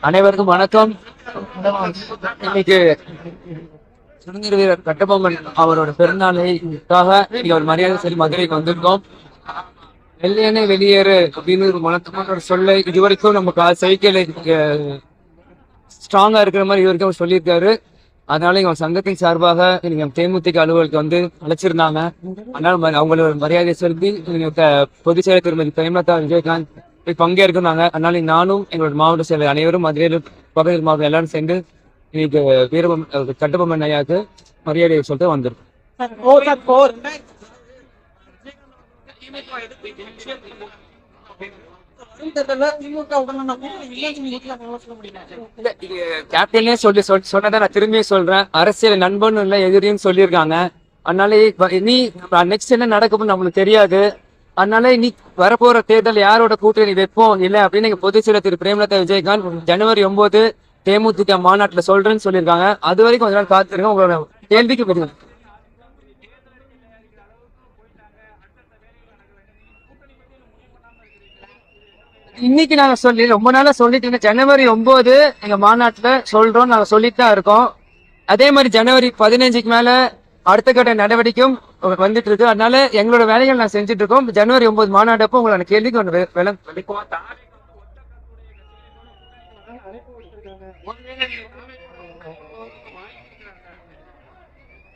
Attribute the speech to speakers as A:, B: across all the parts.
A: அனைவருக்கும் வணக்கம். இன்னைக்கு சுதந்திர வீரர் கட்டபொம்மன் அவரோட பிறந்தநாளைக்காக இன்னைக்கு ஒரு மரியாதை சொல்லி மதுரைக்கு வந்திருக்கோம். வெள்ளையனே வெளியேறு அப்படின்னு ஒரு மனத்தமான சொல்ல இது வரைக்கும் நம்ம சைக்கிள் ஸ்ட்ராங்கா இருக்கிற மாதிரி இது வரைக்கும் அவர் சொல்லியிருக்காரு. அதனால எங்க சங்கத்தின் சார்பாக நீங்க தேமுதிக அலுவலகத்துக்கு வந்து அழைச்சிருந்தாங்க. அதனால ம- அவங்களோட மரியாதை சொல்லி பொதுச் செயலர் திருமதி பிரேமலதா விஜயகாந்த் பங்கேற்கிறாங்க அதனால நானும் எங்களோட மாவட்ட செயலர் அனைவரும் மதுரையில் பகுதியில் மாவட்டம் எல்லாரும் சேர்ந்து இன்னைக்கு வீரபம் கட்டபொம்மன் ஐயாவுக்கு மரியாதை சொல்லிட்டு வந்திருக்கோம். கேப்டனே சொல்லி சொல் சொன்னதை நான் திரும்பியும் சொல்றேன். அரசியல் நண்பன் இல்ல எதிரின்னு சொல்லியிருக்காங்க. அதனால இனி நெக்ஸ்ட் என்ன நடக்கும்னு நம்மளுக்கு தெரியாது. அதனால இனி வரப்போற தேர்தல் யாரோட கூட்டணி வைப்போம்? இல்ல அப்படின்னு எங்க பொதுச் செயலர் திரு பிரேமலதா விஜயகாந்த் ஜனவரி ஒன்பது தேமுதிக மாநாட்டுல சொல்றேன்னு சொல்லியிருக்காங்க. அது வரைக்கும் கொஞ்ச நாள் காத்திருக்கோம் உங்களோட கேள்விக்கு பதில். இன்னைக்கு நாங்க சொல்லி ரொம்ப நாளா சொல்லிட்டு இருந்தோம் ஜனவரி ஒன்பது எங்க மாநாட்டுல சொல்றோம் நாங்க சொல்லிட்டு தான் இருக்கோம். அதே மாதிரி ஜனவரி பதினஞ்சுக்கு மேல அடுத்த கட்ட நடவடிக்கையும் வந்துட்டு இருக்கு அதனால எங்களோட வேலைகள் நான் செஞ்சுட்டு இருக்கோம் ஜனவரி ஒன்பது மாநாடு அப்போ உங்களோட கேள்விக்கு ஒன்று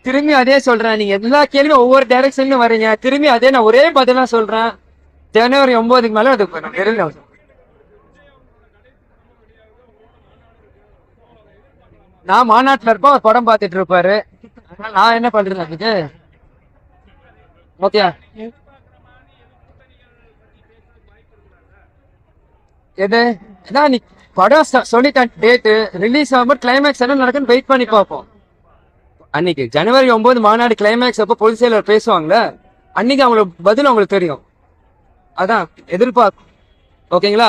A: திரும்பி அதே சொல்றேன். நீங்க எல்லா கேள்வியும் ஒவ்வொரு டைரக்ஷன்லயும் வரீங்க. திரும்பி அதே நான் ஒரே பதிலா சொல்றேன். ஜனவரி ஒன்பதுக்கு மேல அது தெரியல நான் மாநாட்டுல இருப்போம் அவர் படம் பார்த்துட்டு இருப்பாரு. அதனால நான் என்ன பண்றது அதுக்கு ஓகே. எது? அதான் நீ படம் சொல்லிட்டேன் டேட்டு ரிலீஸ் ஆகும்போது கிளைமேக்ஸ் என்ன நடக்குன்னு வெயிட் பண்ணி பார்ப்போம். அன்னைக்கு ஜனவரி ஒன்பது மாநாடு கிளைமேக்ஸ் அப்போ பொது செயலர் பேசுவாங்கல்ல? அன்னைக்கு அவங்களுக்கு பதில் அவங்களுக்கு தெரியும். அதான் எதிர்பார்க்கும் ஓகேங்களா?